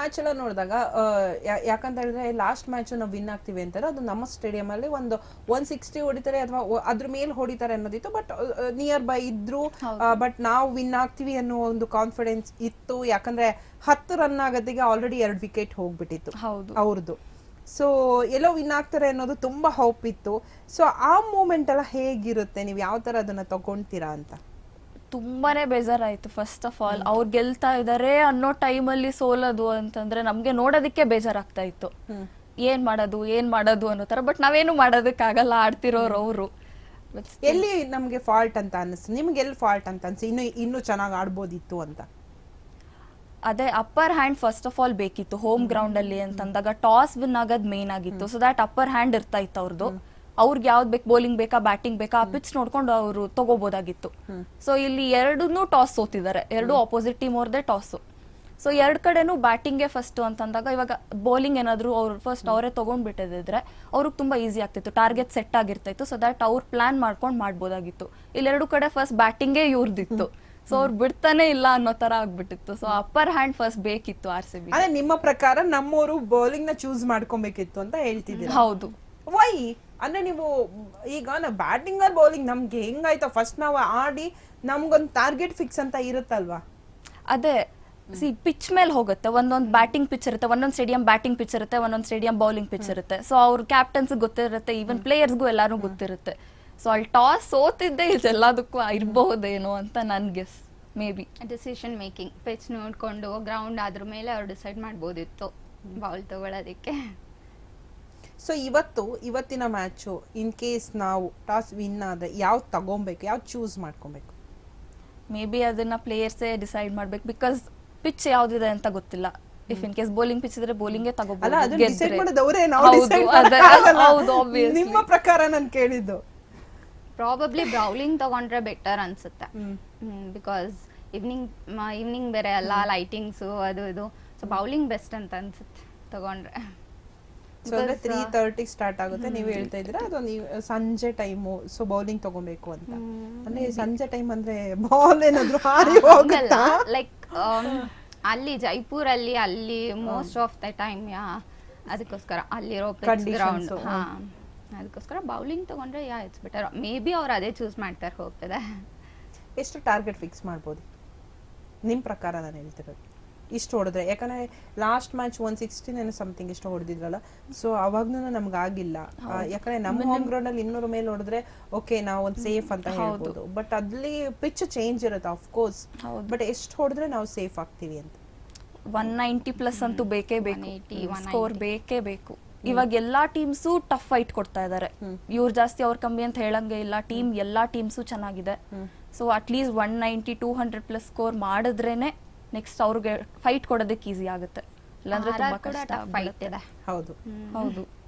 Match ಎಲ್ಲ ನೋಡಿದಾಗ ಯಾಕಂತ ಹೇಳಿದ್ರೆ ಲಾಸ್ಟ್ ಮ್ಯಾಚ್ ನಾವು ವಿನ್ ಆಗ್ತೀವಿ ಅಂತಾರೆ. ಅದು ನಮ್ಮ ಸ್ಟೇಡಿಯಂ ಅಲ್ಲಿ ಒಂದು ಒನ್ ಸಿಕ್ಸ್ಟಿ ಹೊಡಿತಾರೆ ಅಥವಾ ಅದ್ರ ಮೇಲೆ ಹೊಡಿತಾರೆ ಅನ್ನೋದಿತ್ತು. ಬಟ್ ನಿಯರ್ ಬೈ ಇದ್ರು ಬಟ್ ನಾವು ವಿನ್ ಆಗ್ತೀವಿ ಅನ್ನೋ ಒಂದು ಕಾನ್ಫಿಡೆನ್ಸ್ ಇತ್ತು. ಯಾಕಂದ್ರೆ ಹತ್ತು ರನ್ ಆಗದಿಗೆ ಆಲ್ರೆಡಿ ಎರಡು ವಿಕೆಟ್ ಹೋಗ್ಬಿಟ್ಟಿತ್ತು ಅವ್ರದ್ದು ಸೊ ಎಲ್ಲೋ ವಿನ್ ಆಗ್ತಾರೆ ಅನ್ನೋದು ತುಂಬಾ ಹೋಪ್ ಇತ್ತು. ಸೊ ಆ ಮೂಮೆಂಟ್ ಎಲ್ಲ ಹೇಗಿರುತ್ತೆ? ನೀವು ಯಾವ ತರ ಅದನ್ನ ತಗೊಂತೀರಾ ಅಂತ? ತುಂಬಾನೇ ಬೇಜಾರಾಯ್ತು ಫಸ್ಟ್ ಆಫ್ ಆಲ್ ಅವ್ರು ಗೆಲ್ತಾ ಇದಾರೆ ಅನ್ನೋ ಟೈಮಲ್ಲಿ ಸೋಲೋದು ಅಂತಂದ್ರೆ ನಮ್ಗೆ ನೋಡೋದಕ್ಕೆ ಬೇಜಾರಾಗ್ತಾ ಇತ್ತು. ಏನ್ ಮಾಡೋದು ಏನ್ ಮಾಡೋದು ಅನ್ನೋ ತರ ಬಟ್ ನಾವೇನು ಮಾಡೋದಕ್ಕಾಗಲ್ಲ ಆಡ್ತಿರೋರು ಅವರು. ಎಲ್ಲಿ ನಮ್ಗೆ ಫಾಲ್ಟ್ ಅಂತ ಅನ್ನಿಸ್ತು? ನಿಮ್ಗೆ ಎಲ್ಲಿ ಫಾಲ್ಟ್ ಅಂತ ಅನ್ಸಿ ಇನ್ನು ಇನ್ನೂ ಚೆನ್ನಾಗಿ ಆಡ್ಬೋದಿತ್ತು ಅಂತ. ಅದೇ upper hand first of all ಬೇಕಿತ್ತು ಹೋಮ್. ಗ್ರೌಂಡ್ ಅಲ್ಲಿ ಅಂತಂದಾಗ ಟಾಸ್ ವಿನ್ ಆಗೋದ್ ಮೇನ್ ಆಗಿತ್ತು. ಸೊ ದಟ್ ಅಪ್ಪರ್ ಹ್ಯಾಂಡ್ ಇರ್ತಾ ಇತ್ತು ಅವ್ರದ್ದು ಅವ್ರಿಗೆ ಯಾವ್ದು ಬೇಕು ಬೌಲಿಂಗ್ ಬೇಕಾ ಬ್ಯಾಟಿಂಗ್ ಬೇಕಾ ಆ ಪಿಚ್ ನೋಡ್ಕೊಂಡು ಅವರು ತಗೋಬೋದಾಗಿತ್ತು. ಸೊ ಇಲ್ಲಿ ಎರಡನ್ನೂ ಟಾಸ್ ಸೋತಿದ್ದಾರೆ. ಎರಡು ಆಪೋಸಿಟ್ ಟೀಮ್ ಅವ್ರದೇ ಟಾಸ್ ಸೊ ಎರಡ್ ಕಡೆನೂ ಬ್ಯಾಟಿಂಗೇ ಫಸ್ಟ್ ಅಂತಂದಾಗ ಇವಾಗ ಬೌಲಿಂಗ್ ಏನಾದ್ರು ಅವ್ರು ಫಸ್ಟ್ ಅವರೇ ತಗೊಂಡ್ಬಿಟ್ಟಿದ್ರೆ ಅವ್ರಿಗೆ ತುಂಬಾ ಈಸಿ ಆಗ್ತಿತ್ತು. ಟಾರ್ಗೆಟ್ ಸೆಟ್ ಆಗಿರ್ತಾಯಿತ್ತು. ಸೊ ದಟ್ ಅವ್ರು ಪ್ಲಾನ್ ಮಾಡ್ಕೊಂಡು ಮಾಡ್ಬೋದಾಗಿತ್ತು. ಇಲ್ಲೆರಡು ಕಡೆ ಫಸ್ಟ್ ಬ್ಯಾಟಿಂಗೇ ಇವ್ರದಿತ್ತು. ಸೊ ಅವ್ರು ಬಿಡ್ತಾನೆ ಇಲ್ಲ ಅನ್ನೋ ತರ ಆಗ್ಬಿಟ್ಟಿತ್ತು. ಸೊ ಅಪ್ಪರ್ ಹ್ಯಾಂಡ್ ಫಸ್ಟ್ ಬೇಕಿತ್ತು ಆರ್ ಸಿ ಬಿ ಅದೇ ನಿಮ್ಮ ಪ್ರಕಾರ ನಮ್ಮೂರು ಬೌಲಿಂಗ್ನ ಚೂಸ್ ಮಾಡ್ಕೊಬೇಕಿತ್ತು ಅಂತ ಹೇಳ್ತಿದ್ದೀರಾ? ಹೌದು. ವೈ ಅಂದ್ರೆ ನೀವು ಈಗ ನಾವು ಬ್ಯಾಟಿಂಗ್ ಅಲ್ಲಿ ಬೌಲಿಂಗ್ ನಮ್ಗೆ ಹೆಂಗಾಯ್ತು ಫಸ್ಟ್ ನಾವು ಆಡಿ ನಮ್ಗೊಂದು ಟಾರ್ಗೆಟ್ ಫಿಕ್ಸ್ ಅಂತ ಇರುತ್ತಲ್ವಾ? ಅದೇ ಸಿ ಪಿಚ್ ಮೇಲೆ ಹೋಗುತ್ತೆ. ಒಂದೊಂದು ಬ್ಯಾಟಿಂಗ್ ಪಿಚ್ ಇರುತ್ತೆ ಒಂದೊಂದು ಸ್ಟೇಡಿಯಂ ಬ್ಯಾಟಿಂಗ್ ಪಿಚ್ ಇರುತ್ತೆ ಒಂದೊಂದು ಸ್ಟೇಡಿಯಂ ಬೌಲಿಂಗ್ ಪಿಚ್ ಇರುತ್ತೆ. ಸೊ ಅವ್ರ ಕ್ಯಾಪ್ಟನ್ಸ್ ಗೊತ್ತಿರುತ್ತೆ ಈವನ್ ಪ್ಲೇಯರ್ಸ್ಗೂ ಎಲ್ಲಾರು ಗೊತ್ತಿರುತ್ತೆ. ಸೊ ಅಲ್ಲಿ ಟಾಸ್ ಸೋತಿದ್ದೆ ಇದೆಲ್ಲದಕ್ಕೂ ಇರಬಹುದೇನೋ ಅಂತ ನನ್ guess maybe decision making pitch ನೋಡ್ಕೊಂಡು ಗ್ರೌಂಡ್ ಅದ್ರ ಮೇಲೆ ಅವ್ರು ಡಿಸೈಡ್ ಮಾಡ್ಬೋದಿತ್ತು ಬಾಲ್ ತಗೊಳ್ಳೋದಕ್ಕೆ ಸೊ ಇವತ್ತು ಇವತ್ತಿನ ಮ್ಯಾಚು ಇನ್ ಕೇಸ್ ನಾವು ಟಾಸ್ ವಿನ್ ಆದರೆ ಯಾವ್ದು ತಗೊಬೇಕು ಯಾವ್ದು ಚೂಸ್ ಮಾಡ್ಕೊಬೇಕು? ಮೇ ಬಿ ಅದನ್ನ ಪ್ಲೇಯರ್ಸೇ ಡಿಸೈಡ್ ಮಾಡ್ಬೇಕು. ಬಿಕಾಸ್ ಪಿಚ್ ಯಾವ್ದಿದೆ ಅಂತ ಗೊತ್ತಿಲ್ಲ. If in case bowling pitch ಇದ್ರೆ ಬೌಲಿಂಗ್ ಅಲ್ಲ ಅದನ್ನ ಡಿಸೈಡ್ ತಗೋಬಹುದು ಮಾಡೋದು ಅವರೇ ನಾವು ಹೌದು, decide ಹೌದು, obviously. ನಿಮ್ಮ ಪ್ರಕಾರ ನಾನು ಕೇಳಿದ್ದು. ಪ್ರಾಬಬ್ಲಿ ಬೌಲಿಂಗ್ ತಗೊಂಡ್ರೆ ಬೆಟರ್ ಅನ್ಸುತ್ತೆ. ಹ್ಮ್. ಬಿಕಾಸ್ ಈವ್ನಿಂಗ್ ಈವ್ನಿಂಗ್ ಬೇರೆ ಎಲ್ಲ ಲೈಟಿಂಗ್ಸು ಅದು ಇದು. ಸೊ ಬೌಲಿಂಗ್ ಬೆಸ್ಟ್ ಅಂತ ಅನ್ಸುತ್ತೆ ತಗೊಂಡ್ರೆ. ಸೊ ಅಂದ್ರೆ ತ್ರೀ ಆ, ತರ್ಟಿ ಸ್ಟಾರ್ಟ್ ಆಗುತ್ತೆ. ನೀವು ಹೇಳ್ತಾ ಇದ್ದೀರಾ? ಅದು ನೀವು ಸಂಜೆ ಟೈಮು ಸೊ ಬೌಲಿಂಗ್ ತಗೋಬೇಕು ಅಂತ. ಅಂದ್ರೆ ಸಂಜೆ ಟೈಮ್ ಅಂದ್ರೆ ಬಾಲ್ ಏನಾದ್ರು ಹಾರಿ ಹೋಗುತ್ತಾ? ಲೈಕ್ ಅಲ್ಲಿ ಜೈಪುರಲ್ಲಿ ಅಲ್ಲಿ ಅಲ್ಲಿ most of the time yeah ಅದಕ್ಕೋಸ್ಕರ ಅಲ್ಲಿರೋ ಗ್ರೌಂಡ್. ಹಾ ಅದಕ್ಕೋಸ್ಕರ ಬೌಲಿಂಗ್ ತಗೊಂಡ್ರೆ yeah it's better may be ಅವ್ರು ಅದೇ ಚೂಸ್ ಮಾಡ್ತಾರೆ ಹೋಗ್ತದೆ. ಎಷ್ಟು ಟಾರ್ಗೆಟ್ ಫಿಕ್ಸ್ ಮಾಡ್ಬೋದು? ನಿಮ್ಮ ಪ್ರಕಾರ ನಾನು ಹೇಳ್ತಿರೋದು. ಇಷ್ಟು ಹೊಡೆದ್ರೆ. ಯಾಕಂದ್ರೆ ಲಾಸ್ಟ್ ಮ್ಯಾಚ್ ಒನ್ ಸಿಕ್ಸ್ಟೀನ್ ಏನೋ ಸಮಥಿಂಗ್ ಇಷ್ಟು ಹೊಡೆದಿದ್ರಲ್ಲ. ಸೊ ಅವಾಗ್ನೂ ನಮ್ಗೆ ಆಗಿಲ್ಲ. ಯಾಕಂದ್ರೆ ನಮ್ಮ ಹೋಮ್ ಗ್ರೌಂಡ್ ಅಲ್ಲಿ ಇನ್ನೂರ ಮೇಲೆ ಹೊಡೆದ್ರೆ ಓಕೆ ನಾವು ಒಂದು ಸೇಫ್ ಅಂತ ಹೇಳ್ಬೋದು. ಬಟ್ ಅಲ್ಲಿ ಪಿಚ್ ಚೇಂಜ್ ಇರುತ್ತೆ ಆಫ್ ಕೋರ್ಸ್ ಬಟ್ ಎಷ್ಟು ಹೊಡೆದ್ರೆ ನಾವು ಸೇಫ್ ಆಗ್ತೀವಿ ಅಂತ. ಒನ್ ನೈಂಟಿ ಪ್ಲಸ್ ಅಂತೂ ಬೇಕೇ ಬೇಕು. ಸ್ಕೋರ್ ಬೇಕೇ ಬೇಕು. ಇವಾಗ ಎಲ್ಲಾ ಟೀಮ್ಸು ಟಫ್ ಫೈಟ್ ಕೊಡ್ತಾ ಇದಾರೆ. ಇವ್ರು ಜಾಸ್ತಿ ಅವ್ರ ಕಮ್ಮಿ ಅಂತ ಹೇಳಂಗೆ ಇಲ್ಲ. ಟೀಮ್ ಎಲ್ಲಾ ಟೀಮ್ಸು ಚೆನ್ನಾಗಿದೆ. So at least one ninety two hundred plus score ಮಾಡಿದ್ರೇನೆ next ಅವ್ರಿಗೆ ಫೈಟ್ ಕೊಡೋದಕ್ಕೆ ಈಸಿ ಆಗುತ್ತೆ. ಇಲ್ಲಾಂದ್ರೆ ತುಂಬಾ ಕಷ್ಟ ಟಫ್ ಫೈಟ್ ಇದೆ. ಹೌದು. ಹೌದು.